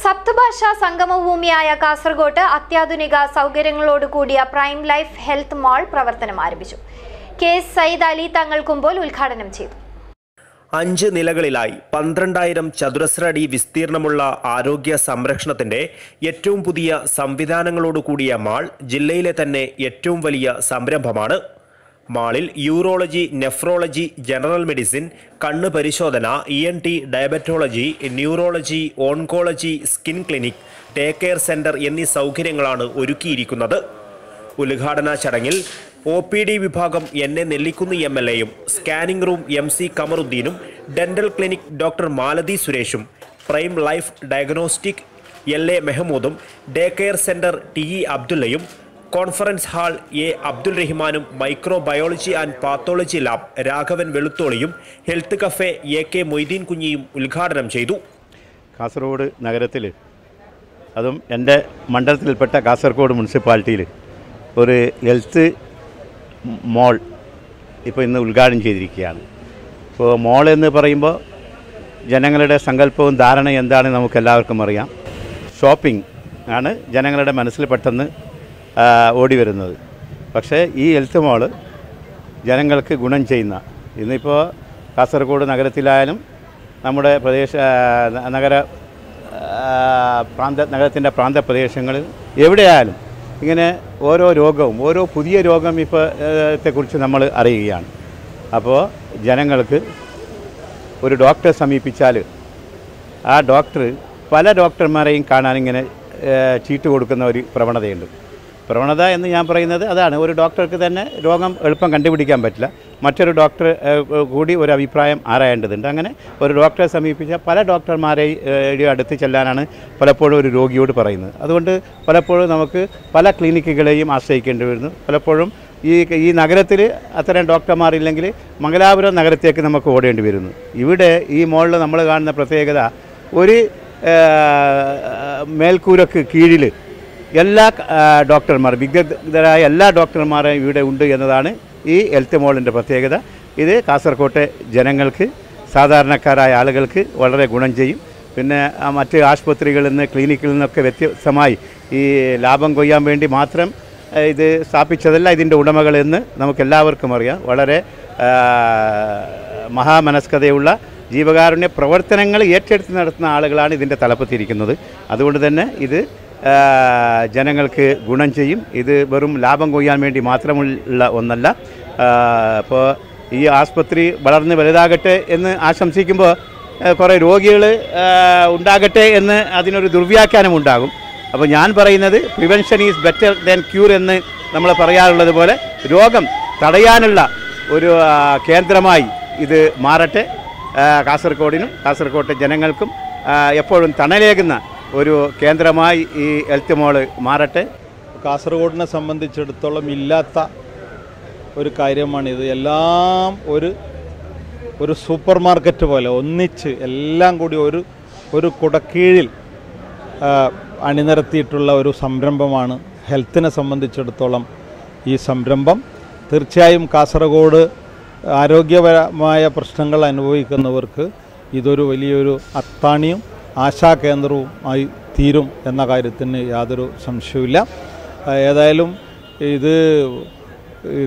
സപ്തഭാഷാ സംഗമഭൂമിയായ കാസർഗോട്ട് അത്യാധുനിക സൗകര്യങ്ങളോട് കൂടിയ prime life health mall പ്രവർത്തനം ആരംഭിച്ചു. കെ എസ് സയ്യിദ് അലി തങ്ങൾ കുമ്പോൾ ഉദ്ഘാടനം ചെയ്തു. അഞ്ച് നിലകളിലായി പന്ത്രണ്ടായിരം ചതുരശ്ര അടി വിസ്തീർണമുള്ള ആരോഗ്യ സംരക്ഷണത്തിന്റെ ഏറ്റവും പുതിയ സംവിധാനങ്ങളോടുകൂടിയ മാൾ ജില്ലയിലെ തന്നെ ഏറ്റവും വലിയ സംരംഭമാണ്. മാളിൽ യൂറോളജി നെഫ്രോളജി ജനറൽ മെഡിസിൻ കണ്ണ് പരിശോധന E N T diabetology neurology oncology skin clinic take care centre എന്നീ സൗകര്യങ്ങളാണ് ഒരുക്കിയിരിക്കുന്നത്. ഉദ്ഘാടന ചടങ്ങിൽ ഒ പി ഡി വിഭാഗം N A Nellikkunnu M L എയും സ്കാനിംഗ് റൂം എം സി കമറുദ്ദീനും ഡെന്റൽ ക്ലിനിക് ഡോക്ടർ മാലതി സുരേഷും prime life diagnostic L A മെഹമൂദും day care centre T E അബ്ദുള്ളയും conference hall A Abdul റഹ്മാനും microbiology and pathology lab Raghavan വെളുത്തോളിയും health cafe A K Moideen കുഞ്ഞിയും ഉദ്ഘാടനം ചെയ്തു. കാസർഗോഡ് നഗരത്തിൽ അതും എന്റെ മണ്ഡലത്തിൽപ്പെട്ട കാസർഗോഡ് മുനിസിപ്പാലിറ്റിയിൽ ഒരു ഹെൽത്ത് മോൾ ഇപ്പോൾ ഇന്ന് ഉദ്ഘാടനം ചെയ്തിരിക്കുകയാണ്. ഇപ്പോൾ മോൾ എന്ന് പറയുമ്പോൾ ജനങ്ങളുടെ സങ്കല്പവും ധാരണയും എന്താണെന്ന് നമുക്ക് എല്ലാവർക്കും അറിയാം. ഷോപ്പിംഗ് ആണ് ജനങ്ങളുടെ മനസ്സിൽ പെട്ടെന്ന് ഓടി വരുന്നത്. പക്ഷേ ഈ ഹെൽത്ത് മോൾ ജനങ്ങൾക്ക് ഗുണം ചെയ്യുന്ന ഇന്നിപ്പോൾ കാസർഗോഡ് നഗരത്തിലായാലും നമ്മുടെ പ്രദേശ നഗര പ്രാന്ത നഗരത്തിന്റെ പ്രാന്തപ്രദേശങ്ങളിൽ എവിടെയായാലും ഇങ്ങനെ ഓരോ രോഗവും ഓരോ പുതിയ രോഗം ഇപ്പോഴത്തെക്കുറിച്ച് നമ്മൾ അറിയുകയാണ്. അപ്പോൾ ജനങ്ങൾക്ക് ഒരു ഡോക്ടറെ സമീപിച്ചാൽ ആ ഡോക്ടർ പല ഡോക്ടർമാരെയും കാണാനിങ്ങനെ ചീട്ട് കൊടുക്കുന്ന ഒരു പ്രവണതയുണ്ട്. പ്രവണത എന്ന് ഞാൻ പറയുന്നത് അതാണ്. ഒരു ഡോക്ടർക്ക് തന്നെ രോഗം എളുപ്പം കണ്ടുപിടിക്കാൻ പറ്റില്ല. മറ്റൊരു ഡോക്ടർ കൂടി ഒരു അഭിപ്രായം ആരായേണ്ടതുണ്ട്. അങ്ങനെ ഒരു ഡോക്ടറെ സമീപിച്ച പല ഡോക്ടർമാരെയും അടുത്ത് ചെല്ലാനാണ് പലപ്പോഴും ഒരു രോഗിയോട് പറയുന്നത്. അതുകൊണ്ട് പലപ്പോഴും നമുക്ക് പല ക്ലിനിക്കുകളെയും ആശ്രയിക്കേണ്ടി വരുന്നു. പലപ്പോഴും ഈ ഈ നഗരത്തിൽ അത്തരം ഡോക്ടർമാരില്ലെങ്കിൽ മംഗലാപുരം നഗരത്തേക്ക് നമുക്ക് ഓടേണ്ടി വരുന്നു. ഇവിടെ ഈ മോളിൽ നമ്മൾ കാണുന്ന പ്രത്യേകത ഒരു മേൽക്കൂരക്ക് കീഴിൽ എല്ലാ ഡോക്ടർമാർ വിദഗ്ധരായ എല്ലാ ഡോക്ടർമാരും ഇവിടെ ഉണ്ട് എന്നതാണ് ഈ ഹെൽത്ത് മോളിന്റെ പ്രത്യേകത. ഇത് കാസർകോട്ടെ ജനങ്ങൾക്ക് സാധാരണക്കാരായ ആളുകൾക്ക് വളരെ ഗുണം ചെയ്യും. പിന്നെ മറ്റ് ആശുപത്രികളിൽ നിന്ന് ക്ലിനിക്കിൽ നിന്നൊക്കെ വ്യത്യസ്തമായി ഈ ലാഭം കൊയ്യാൻ വേണ്ടി മാത്രം ഇത് സ്ഥാപിച്ചതല്ല ഇതിന്റെ ഉടമകളെന്ന് നമുക്കെല്ലാവർക്കും അറിയാം. വളരെ മഹാമനസ്കതയുള്ള ജീവകാരുണ്യ പ്രവർത്തനങ്ങൾ ഏറ്റെടുത്ത് നടത്തുന്ന ആളുകളാണ് ഇതിന്റെ തലപ്പത്തിരിക്കുന്നത്. അതുകൊണ്ട് തന്നെ ഇത് ജനങ്ങൾക്ക് ഗുണം ചെയ്യും. ഇത് വെറും ലാഭം കൊയ്യാൻ വേണ്ടി മാത്രമുള്ള ഒന്നല്ല. ഇപ്പോൾ ഈ ആസ്പത്രി വളർന്ന് വലുതാകട്ടെ എന്ന് ആശംസിക്കുമ്പോൾ കുറേ രോഗികൾ ഉണ്ടാകട്ടെ എന്ന് അതിനൊരു ദുർവ്യാഖ്യാനം ഉണ്ടാകും. അപ്പോൾ ഞാൻ പറയുന്നത് prevention is better than cure എന്ന് നമ്മൾ പറയാറുള്ളത് പോലെ രോഗം തടയാനുള്ള ഒരു കേന്ദ്രമായി ഇത് മാറട്ടെ. കാസർഗോഡിനും കാസർഗോട്ടെ ജനങ്ങൾക്കും എപ്പോഴും തണലേകുന്ന ഒരു കേന്ദ്രമായി ഈ ഹെൽത്ത് മോൾ മാറട്ടെ. കാസർഗോഡിനെ സംബന്ധിച്ചിടത്തോളം ഇല്ലാത്ത ഒരു കാര്യമാണിത്. എല്ലാം ഒരു ഒരു സൂപ്പർ മാർക്കറ്റ് പോലെ ഒന്നിച്ച് എല്ലാം കൂടി ഒരു ഒരു കുടക്കീഴിൽ അണിനിരത്തിയിട്ടുള്ള ഒരു സംരംഭമാണ് ഹെൽത്തിനെ സംബന്ധിച്ചിടത്തോളം ഈ സംരംഭം. തീർച്ചയായും കാസർഗോഡ് ആരോഗ്യപരമായ പ്രശ്നങ്ങൾ അനുഭവിക്കുന്നവർക്ക് ഇതൊരു വലിയൊരു അത്താണിയും ആശാകേന്ദ്രവും ആയി തീരും എന്ന കാര്യത്തിന് യാതൊരു സംശയവുമില്ല. ഏതായാലും ഇത്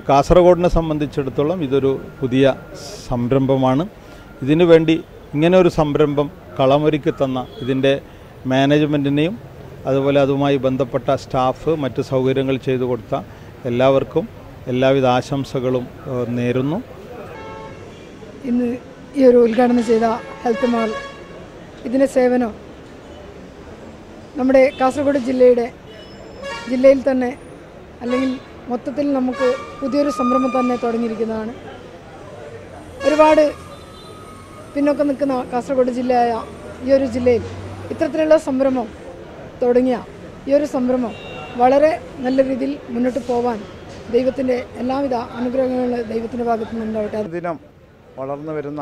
കാസർഗോഡിനെ സംബന്ധിച്ചിടത്തോളം ഇതൊരു പുതിയ സംരംഭമാണ്. ഇതിനു വേണ്ടി ഇങ്ങനെ ഒരു സംരംഭം കളമൊരുക്കി തന്ന ഇതിന്റെ മാനേജ്മെന്റിനെയും അതുപോലെ അതുമായി ബന്ധപ്പെട്ട സ്റ്റാഫ് മറ്റ് സൗകര്യങ്ങൾ ചെയ്തു കൊടുത്ത എല്ലാവർക്കും എല്ലാവിധ ആശംസകളും നേരുന്നു. ഇന്ന് ഈ ഒരു ഉദ്ഘാടനം ചെയ്ത ഹെൽത്ത് മാൾ ഇതിന്റെ സേവനം നമ്മുടെ കാസർഗോഡ് ജില്ലയുടെ ജില്ലയിൽ തന്നെ അല്ലെങ്കിൽ മൊത്തത്തിൽ നമുക്ക് പുതിയൊരു സംരംഭം തന്നെ തുടങ്ങിയിരിക്കുന്നതാണ്. ഒരുപാട് പിന്നോക്കം നിൽക്കുന്ന കാസർഗോഡ് ജില്ലയായ ഈ ഒരു ജില്ലയിൽ ഇത്തരത്തിലുള്ള സംരംഭം തുടങ്ങിയ ഈ ഒരു സംരംഭം വളരെ നല്ല രീതിയിൽ മുന്നോട്ട് പോവാൻ ദൈവത്തിന്റെ എല്ലാവിധ അനുഗ്രഹങ്ങളും ദൈവത്തിന്റെ ഭാഗത്തു നിന്നുണ്ടാവട്ടെ ദിനം വളർന്നു വരുന്ന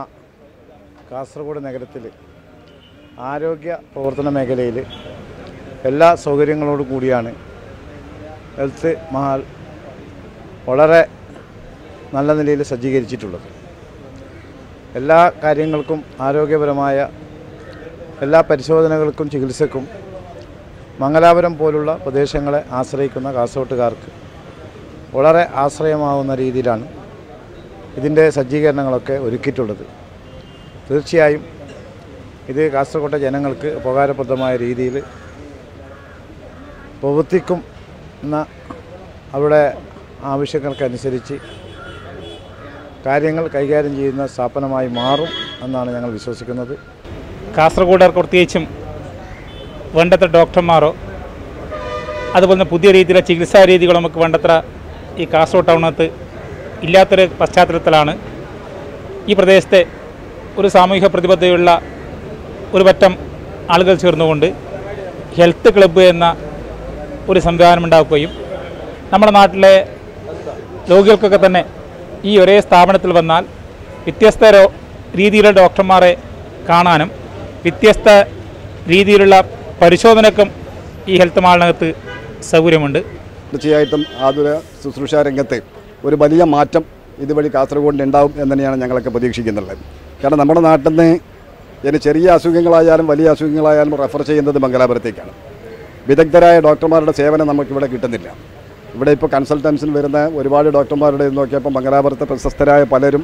കാസർഗോഡ് നഗരത്തിൽ ആരോഗ്യ പ്രവർത്തന മേഖലയിൽ എല്ലാ സൗകര്യങ്ങളോടും കൂടിയാണ് ഹെൽത്ത് മഹാൽ വളരെ നല്ല നിലയിൽ സജ്ജീകരിച്ചിട്ടുള്ളത്. എല്ലാ കാര്യങ്ങൾക്കും ആരോഗ്യപരമായ എല്ലാ പരിശോധനകൾക്കും ചികിത്സക്കും മംഗലാപുരം പോലുള്ള പ്രദേശങ്ങളെ ആശ്രയിക്കുന്ന കാസർഗോട്ടുകാർക്ക് വളരെ ആശ്രയമാവുന്ന രീതിയിലാണ് ഇതിന്റെ സജ്ജീകരണങ്ങളൊക്കെ ഒരുക്കിയിട്ടുള്ളത്. തീർച്ചയായും ഇത് കാസർഗോട്ടെ ജനങ്ങൾക്ക് ഉപകാരപ്രദമായ രീതിയിൽ പ്രവർത്തിക്കും എന്ന അവരുടെ ആവശ്യങ്ങൾക്കനുസരിച്ച് കാര്യങ്ങൾ കൈകാര്യം ചെയ്യുന്ന സ്ഥാപനമായി മാറും എന്നാണ് ഞങ്ങൾ വിശ്വസിക്കുന്നത്. കാസർഗോഡർക്ക് പ്രത്യേകിച്ചും വേണ്ടത്ര ഡോക്ടർമാരോ അതുപോലെ തന്നെ പുതിയ രീതിയിലെ ചികിത്സാ രീതികളോ നമുക്ക് വേണ്ടത്ര ഈ കാസർഗോഡ് ടൗണിനകത്ത് ഇല്ലാത്തൊരു പശ്ചാത്തലത്തിലാണ് ഈ പ്രദേശത്തെ ഒരു സാമൂഹിക പ്രതിബദ്ധതയുള്ള ഒരു പറ്റം ആളുകൾ ചേർന്നുകൊണ്ട് ഹെൽത്ത് ക്ലബ്ബ് എന്ന ഒരു സംവിധാനം ഉണ്ടാക്കുകയും നമ്മുടെ നാട്ടിലെ രോഗികൾക്കൊക്കെ തന്നെ ഈ ഒരേ സ്ഥാപനത്തിൽ വന്നാൽ വ്യത്യസ്ത രീതിയിലുള്ള ഡോക്ടർമാരെ കാണാനും വ്യത്യസ്ത രീതിയിലുള്ള പരിശോധനക്കും ഈ ഹെൽത്ത് മാളിനകത്ത് സൗകര്യമുണ്ട്. തീർച്ചയായിട്ടും ആതുര ശുശ്രൂഷ രംഗത്തെ ഒരു വലിയ മാറ്റം ഇതുവഴി കാസർഗോഡിൽ ഉണ്ടാവും എന്ന് തന്നെയാണ് ഞങ്ങളൊക്കെ പ്രതീക്ഷിക്കുന്നുള്ളത്. കാരണം നമ്മുടെ നാട്ടിൽ നിന്ന് ഇനി ചെറിയ അസുഖങ്ങളായാലും വലിയ അസുഖങ്ങളായാലും റെഫർ ചെയ്യുന്നത് മംഗലാപുരത്തേക്കാണ്. വിദഗ്ധരായ ഡോക്ടർമാരുടെ സേവനം നമുക്കിവിടെ കിട്ടുന്നില്ല. ഇവിടെ ഇപ്പോൾ കൺസൾട്ടൻസിന് വരുന്ന ഒരുപാട് ഡോക്ടർമാരുടെ നോക്കിയപ്പോൾ മംഗലാപുരത്തെ പ്രശസ്തരായ പലരും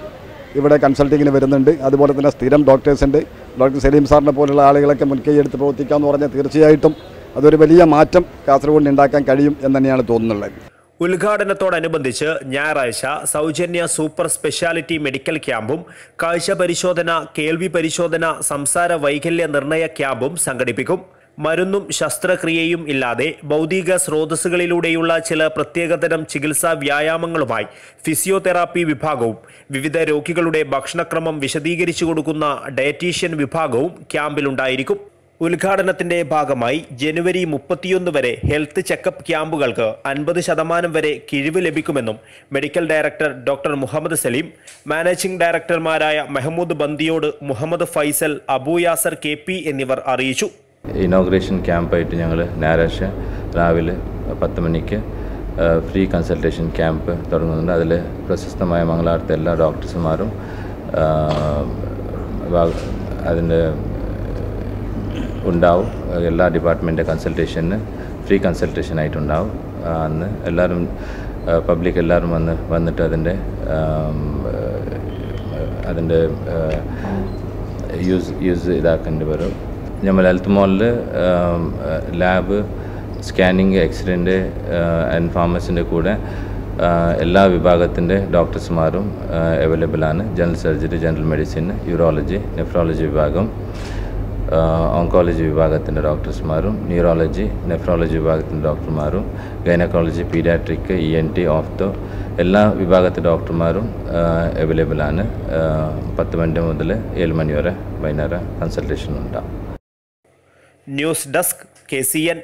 ഇവിടെ കൺസൾട്ടിങ്ങിന് വരുന്നുണ്ട്. അതുപോലെ തന്നെ സ്ഥിരം ഡോക്ടേഴ്സ് ഉണ്ട്. ഡോക്ടർ സലീം സാറിനെ പോലുള്ള ആളുകളൊക്കെ മുൻകൈ എടുത്ത് പ്രവർത്തിക്കാമെന്ന് പറഞ്ഞാൽ തീർച്ചയായിട്ടും അതൊരു വലിയ മാറ്റം കാസർഗോഡിന് ഉണ്ടാക്കാൻ കഴിയും എന്ന് തന്നെയാണ് തോന്നുന്നുള്ളത്. ഉദ്ഘാടനത്തോടനുബന്ധിച്ച് ഞായറാഴ്ച സൗജന്യ സൂപ്പർ സ്പെഷ്യാലിറ്റി മെഡിക്കൽ ക്യാമ്പും കാഴ്ച പരിശോധന കേൾവി പരിശോധന സംസാര വൈകല്യ നിർണയ ക്യാമ്പും സംഘടിപ്പിക്കും. മരുന്നും ശസ്ത്രക്രിയയും ഇല്ലാതെ ഭൗതിക സ്രോതസ്സുകളിലൂടെയുള്ള ചില പ്രത്യേകതരം ചികിത്സാ വ്യായാമങ്ങളുമായി ഫിസിയോതെറാപ്പി വിഭാഗവും വിവിധ രോഗികളുടെ ഭക്ഷണക്രമം വിശദീകരിച്ചു കൊടുക്കുന്ന ഡയറ്റീഷ്യൻ വിഭാഗവും ക്യാമ്പിലുണ്ടായിരിക്കും. ഉദ്ഘാടനത്തിന്റെ ഭാഗമായി ജനുവരി മുപ്പത്തിയൊന്ന് വരെ ഹെൽത്ത് ചെക്കപ്പ് ക്യാമ്പുകൾക്ക് അൻപത് ശതമാനം വരെ കിഴിവ് ലഭിക്കുമെന്നും medical director doctor Muhammad Saleem managing ഡയറക്ടർമാരായ Mehmood Bandiyod Muhammad Faisal Abuyasar K P എന്നിവർ അറിയിച്ചു. ഇനോഗ്രേഷൻ ക്യാമ്പായിട്ട് ഞങ്ങൾ ഞായറാഴ്ച രാവിലെ പത്ത് മണിക്ക് ഫ്രീ കൺസൾട്ടേഷൻ ക്യാമ്പ് തുടങ്ങുന്നുണ്ട്. അതിൽ പ്രശസ്തമായ മംഗളാരത്തെ എല്ലാ ഡോക്ടർസുമാരും അതിന്റെ ഉണ്ടാവും. എല്ലാ ഡിപ്പാർട്ട്മെന്റ് കൺസൾട്ടേഷന് ഫ്രീ കൺസൾട്ടേഷൻ ആയിട്ടുണ്ടാവും. അന്ന് എല്ലാവരും പബ്ലിക് എല്ലാവരും വന്ന് വന്നിട്ട് അതിന്റെ അതിന്റെ യൂസ് യൂസ് ഇതാക്കേണ്ടി വരും. നമ്മൾ ഹെൽത്ത് മോളിൽ ലാബ് സ്കാനിങ് എക്സ്റേന്റെ ആൻഡ് ഫാർമസിന്റെ കൂടെ എല്ലാ വിഭാഗത്തിന്റെ ഡോക്ടേഴ്സുമാരും അവൈലബിളാണ് general surgery general medicine urology nephrology വിഭാഗം. ഓങ്കോളജി വിഭാഗത്തിന്റെ ഡോക്ടർസ്മാരും ന്യൂറോളജി നെഫ്രോളജി വിഭാഗത്തിന്റെ ഡോക്ടർമാരും gynaecology paediatric E N T ophtho എല്ലാ വിഭാഗത്തെ ഡോക്ടർമാരും ആ, പത്ത് മണി മുതൽ ഏഴ് മണി വരെ വൈകുന്നേരം കൺസൾട്ടേഷൻ ഉണ്ടാകും news desk K C N